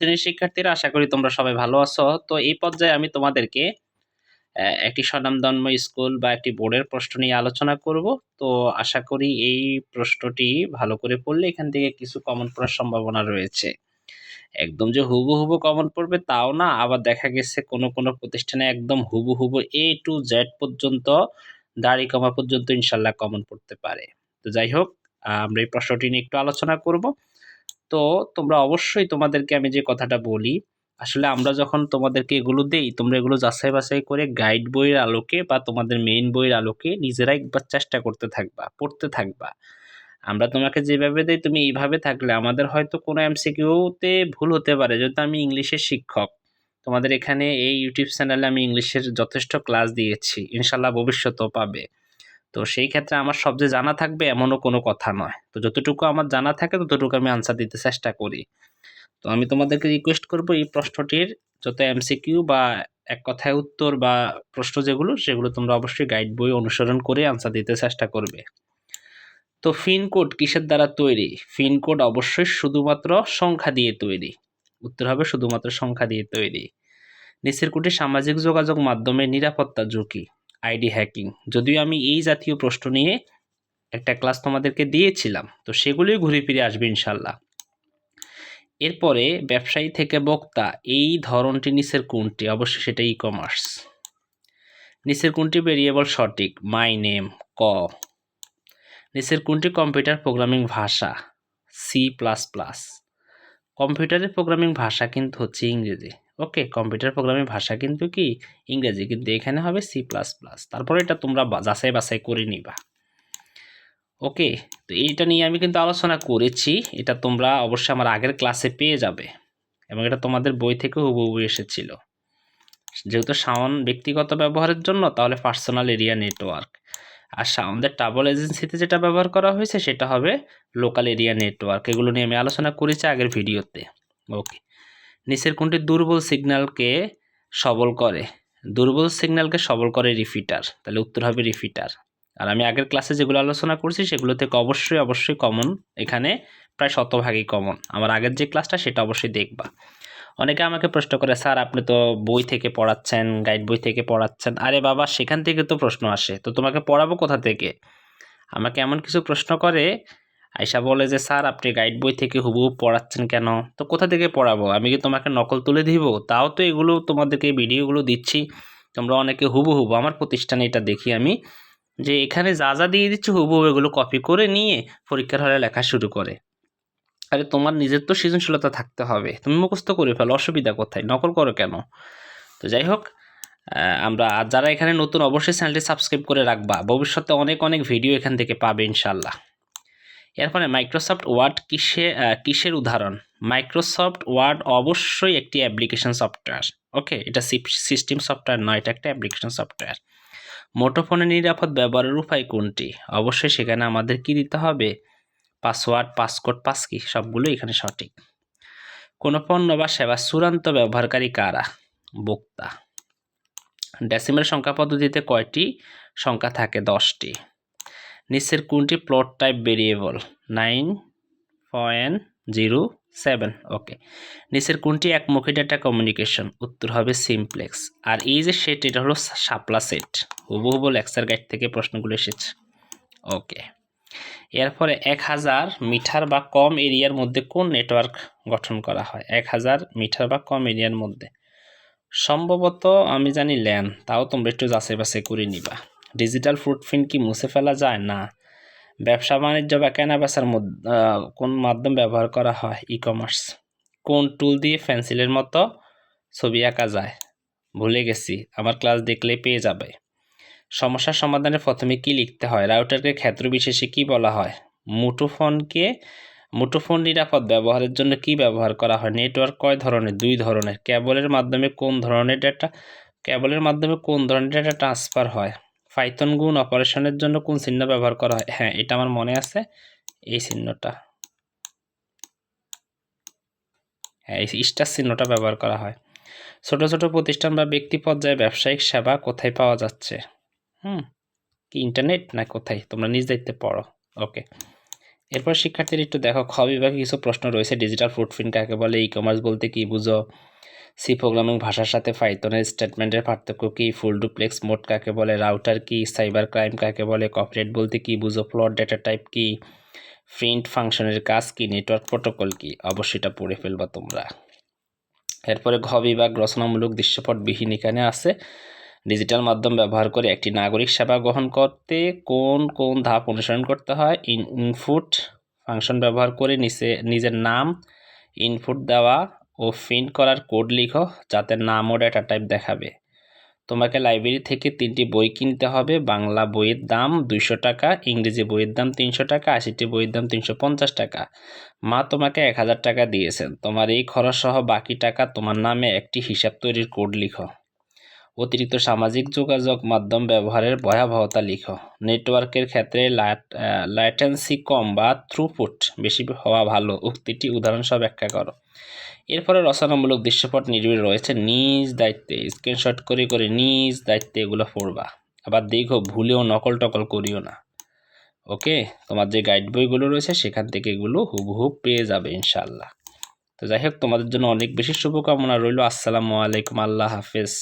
শ্রেণির শিক্ষার্থীরা, আশা করি তোমরা সবাই ভালো আছো। তো এই পর্যায়ে আমি তোমাদেরকে একটি স্বনামধন্য স্কুল বা একটি বোর্ডের প্রশ্ন নিয়ে আলোচনা করব। তো আশা করি এই প্রশ্নটি ভালো করে পড়লে এখান থেকে কিছু কমন পড়ার সম্ভাবনা রয়েছে। একদম যে হুবু হুবু কমন পড়বে তাও না, আবার দেখা গেছে কোনো কোনো প্রতিষ্ঠানে একদম হুবু হুবু এ টু জেড পর্যন্ত, দাড়ি কমা পর্যন্ত ইনশাল্লাহ কমন পড়তে পারে। তো যাই হোক, আমরা এই প্রশ্নটি নিয়ে একটু আলোচনা করব। তো তোমরা অবশ্যই তোমাদেরকে আমি যে কথাটা বলি, আসলে আমরা যখন তোমাদেরকে এগুলো দেই, তোমরা এগুলো যাচাই বাছাই করে গাইড বইয়ের আলোকে বা তোমাদের মেইন বইয়ের আলোকে নিজেরা একবার চেষ্টা করতে থাকবা, পড়তে থাকবা। আমরা তোমাকে যেভাবে দেই, তুমি এইভাবে থাকলে আমাদের হয়তো কোনো এমসিকিউতে ভুল হতে পারে। যেহেতু আমি ইংলিশের শিক্ষক, তোমাদের এখানে এই ইউটিউব চ্যানেলে আমি ইংলিশের যথেষ্ট ক্লাস দিয়েছি, ইনশাল্লাহ ভবিষ্যতেও পাবে। তো সেই ক্ষেত্রে আমার সব যে জানা থাকবে এমনও কোনো কথা নয়। তো যতটুকু আমার জানা থাকে, ততটুকু আমি আনসার দিতে চেষ্টা করি। তো আমি তোমাদেরকে রিকোয়েস্ট করব এই প্রশ্নটির যত এমসিকিউ বা এক কথায় উত্তর বা প্রশ্ন যেগুলো, সেগুলো তোমরা অবশ্যই গাইড বই অনুসরণ করে আনসার দিতে চেষ্টা করবে। তো ফিন কোড কিসের দ্বারা তৈরি? ফিন কোড অবশ্যই শুধুমাত্র সংখ্যা দিয়ে তৈরি। উত্তর হবে শুধুমাত্র সংখ্যা দিয়ে তৈরি। নিচের কোটি সামাজিক যোগাযোগ মাধ্যমে নিরাপত্তা ঝুঁকি। ID hacking. যদিও আমি এই জাতীয় প্রশ্ন নিয়ে একটা ক্লাস তোমাদেরকে দিয়েছিলাম, তো সেগুলোই ঘুরে ফিরে আসবে ইনশাল্লাহ এরপরে ব্যবসায়ী থেকে বক্তা, এই ধরনটি নিচের কোনটি? অবশ্যই সেটা ই কমার্স নিচের কোনটি ভেরিয়েবল সঠিক? মাই নেম ক। নিচের কোনটি কম্পিউটার প্রোগ্রামিং ভাষা? সি প্লাস প্লাস কম্পিউটারের প্রোগ্রামিং ভাষা কিন্তু হচ্ছে ইংরেজি। ওকে, কম্পিউটার প্রোগ্রামিং ভাষা কিন্তু কি? ইংরেজি, কিন্তু এখানে হবে সি প্লাস প্লাস তারপরে এটা তোমরা যাচাই বাছাই করে নিবা। ওকে, তো এইটা নিয়ে আমি কিন্তু আলোচনা করেছি। এটা তোমরা অবশ্যই আমার আগের ক্লাসে পেয়ে যাবে। এবং এটা তোমাদের বই থেকে হুবহু এসেছিল। যেহেতু সাউন্ড ব্যক্তিগত ব্যবহারের জন্য, তাহলে পার্সোনাল এরিয়া নেটওয়ার্ক। আর সাউন্ডের ট্রাভেল এজেন্সিতে যেটা ব্যবহার করা হয়েছে, সেটা হবে লোকাল এরিয়া নেটওয়ার্ক। এগুলো নিয়ে আমি আলোচনা করেছি আগের ভিডিওতে। ওকে নিচের কোনটি দুর্বল সিগন্যালকে সবল করে? দুর্বল সিগন্যালকে সবল করে রিফিটার তাহলে উত্তর হবে রিফিটার আর আমি আগের ক্লাসে যেগুলো আলোচনা করছি, সেগুলো থেকে অবশ্যই অবশ্যই কমন এখানে প্রায় শতভাগই কমন আমার আগের যে ক্লাসটা, সেটা অবশ্যই দেখবা। অনেকে আমাকে প্রশ্ন করে, স্যার, আপনি তো বই থেকে পড়াচ্ছেন, গাইড বই থেকে পড়াচ্ছেন। আরে বাবা, সেখান থেকে তো প্রশ্ন আসে। তো তোমাকে পড়াবো কোথা থেকে? আমাকে এমন কিছু প্রশ্ন করে আয়সা বলে যে, স্যার, আপনি গাইড বই থেকে হুবহু পড়াচ্ছেন কেন? তো কোথা থেকে পড়াবো? আমি কি তোমাকে নকল তুলে দিব? তাও তো এগুলো তোমাদেরকে ভিডিওগুলো দিচ্ছি। তোমরা অনেকে হুবহু আমার প্রতিষ্ঠানে এটা দেখি আমি, যে এখানে যা যা দিয়ে দিচ্ছে, হুবহু এগুলো কপি করে নিয়ে পরীক্ষার হলে লেখা শুরু করে। আরে, তোমার নিজের তো সৃজনশীলতা থাকতে হবে। তুমি মুখস্থ করে ফেলো, অসুবিধা কোথায়? নকল করো কেন? তো যাই হোক আমরা আর যারা এখানে নতুন, অবশ্যই চ্যানেলটি সাবস্ক্রাইব করে রাখবা। ভবিষ্যতে অনেক অনেক ভিডিও এখান থেকে পাবে ইনশাল্লাহ এরপরে মাইক্রোসফট ওয়ার্ড কিসে কিসের উদাহরণ? মাইক্রোসফট ওয়ার্ড অবশ্যই একটি অ্যাপ্লিকেশন সফটওয়্যার ওকে এটা সিস্টেম সফটওয়্যার নয়, এটা একটা অ্যাপ্লিকেশন সফটওয়্যার মুঠোফোনের নিরাপদ ব্যবহারের উপায় কোনটি? অবশ্যই সেখানে আমাদের কি দিতে হবে? পাসওয়ার্ড পাসকোড পাসকি সবগুলো এখানে সঠিক। কোনো পণ্য বা সেবা চূড়ান্ত ব্যবহারকারী কারা? বক্তা ডেসিমেল সংখ্যা পদ্ধতিতে কয়টি সংখ্যা থাকে? দশটি। নিচের কোনটি plot type variable nine point zero seven okay নিচের কোনটি একমুখী ডাটা কমিউনিকেশন উত্তর হবে সিমপ্লেক্স আর এই যে সেট এটা হলো সাপলা সেট হুবহু লেক্সার গাইড থেকে প্রশ্নগুলো এসেছে। ওকে এরপরে এক হাজার মিটার বা কম এরিয়ার মধ্যে কোন নেটওয়ার্ক গঠন করা হয়? এক হাজার মিটার বা কম এরিয়ার মধ্যে। সম্ভবত আমি জানি ল্যান তাও তোমরা একটু যাচাই বাছাই করে নিবা। ডিজিটাল ফুটপ্রিন্ট কি মুছে ফেলা যায়? না। ব্যবসা বাণিজ্য বা কেনা বেচার কোন মাধ্যম ব্যবহার করা হয়? ই কমার্স কোন টুল দিয়ে পেন্সিলের মতো ছবি আঁকা যায়? ভুলে গেছি, আমার ক্লাস দেখলে পেয়ে যাবে। সমস্যার সমাধানে প্রথমে কি লিখতে হয়? রাউটারকে ক্ষেত্র বিশেষে কি বলা হয়? মুঠোফোনকে, মুঠোফোন নিরাপদ ব্যবহারের জন্য কি ব্যবহার করা হয়? নেটওয়ার্ক কয় ধরনের? দুই ধরনের। কেবলের মাধ্যমে কোন ধরনের ডেটা কেবলের মাধ্যমে কোন ধরনের ডেটা ট্রান্সফার হয়? ফাইথন গুণ অপারেশনের জন্য কোন চিহ্ন ব্যবহার করা হয়? হ্যাঁ এটা আমার মনে আছে। এই চিহ্নটা। হ্যাঁ এই স্টার চিহ্নটা ব্যবহার করা হয়। ছোট ছোট প্রতিষ্ঠান বা ব্যক্তি পর্যায়ে ব্যবসায়িক সেবা কোথায় পাওয়া যাচ্ছে? হুম, কি ইন্টারনেট না কোথায়? তোমরা নিজ দায়িত্বে পড়ো। ওকে এরপর শিক্ষার্থীরা একটু দেখো। খ বিভাগে কিছু প্রশ্ন রয়েছে। ডিজিটাল ফুটপ্রিন্ট কাকে বলে? ই কমার্স বলতে কি বুঝো? সি প্রোগ্রামিং ভাষার সাথে পাইথনের স্টেটমেন্টের পার্থক্য কী? ফুল ডুপ্লেক্স মোড কাকে বলে? রাউটার কি? সাইবার ক্রাইম কাকে বলে? কপিরাইট বলতে কি বুঝো? ফ্লট ডেটা টাইপ কি? প্রিন্ট ফাংশনের কাজ কি? নেটওয়ার্ক প্রোটোকল কি? অবশ্যই এটা পড়ে ফেলবা তোমরা। এরপরে ঘ বিভাগ রচনামূলক দৃশ্যপটবিহীন এখানে আছে। ডিজিটাল মাধ্যম ব্যবহার করে একটি নাগরিক সেবা গ্রহণ করতে কোন কোন ধাপ অনুসরণ করতে হয়? ইনপুট ফাংশন ব্যবহার করে নিচে, নিজের নাম ইনপুট দেওয়া ও প্রিন্ট করার কোড লিখো, যাতে নাম ও ডেটা টাইপ দেখাবে। তোমাকে লাইব্রেরি থেকে তিনটি বই কিনতে হবে। বাংলা বইয়ের দাম দুইশো টাকা, ইংরেজি বইয়ের দাম তিনশো টাকা, আশিটি বইয়ের দাম তিনশো পঞ্চাশ টাকা। মা তোমাকে এক হাজার টাকা দিয়েছেন। তোমার এই খরচ সহ বাকি টাকা তোমার নামে একটি হিসাব তৈরির কোড লিখো। অতিরিক্ত সামাজিক যোগাযোগ মাধ্যম ব্যবহারের ভয়াবহতা লিখো। নেটওয়ার্কের ক্ষেত্রে ল্যাটেন্সি কম বা থ্রুপুট বেশি হওয়া ভালো। উক্তিটি উদাহরণসহ ব্যাখ্যা করো। এরপরে রচনামূলক দৃশ্যপট নির্বিড় রয়েছে। নিজ দায়িত্বে স্ক্রিনশট করে করে নিজ দায়িত্বে এগুলো পড়বা। আবার দেখো, ভুলেও নকল টকল করিও না। ওকে? তোমার যে গাইড বইগুলো রয়েছে, সেখান থেকে এগুলো হুবহু পেয়ে যাবে ইনশাল্লাহ তো যাই হোক, তোমাদের জন্য অনেক বেশি শুভকামনা রইল। আসসালামু আলাইকুম। আল্লাহ হাফেজ।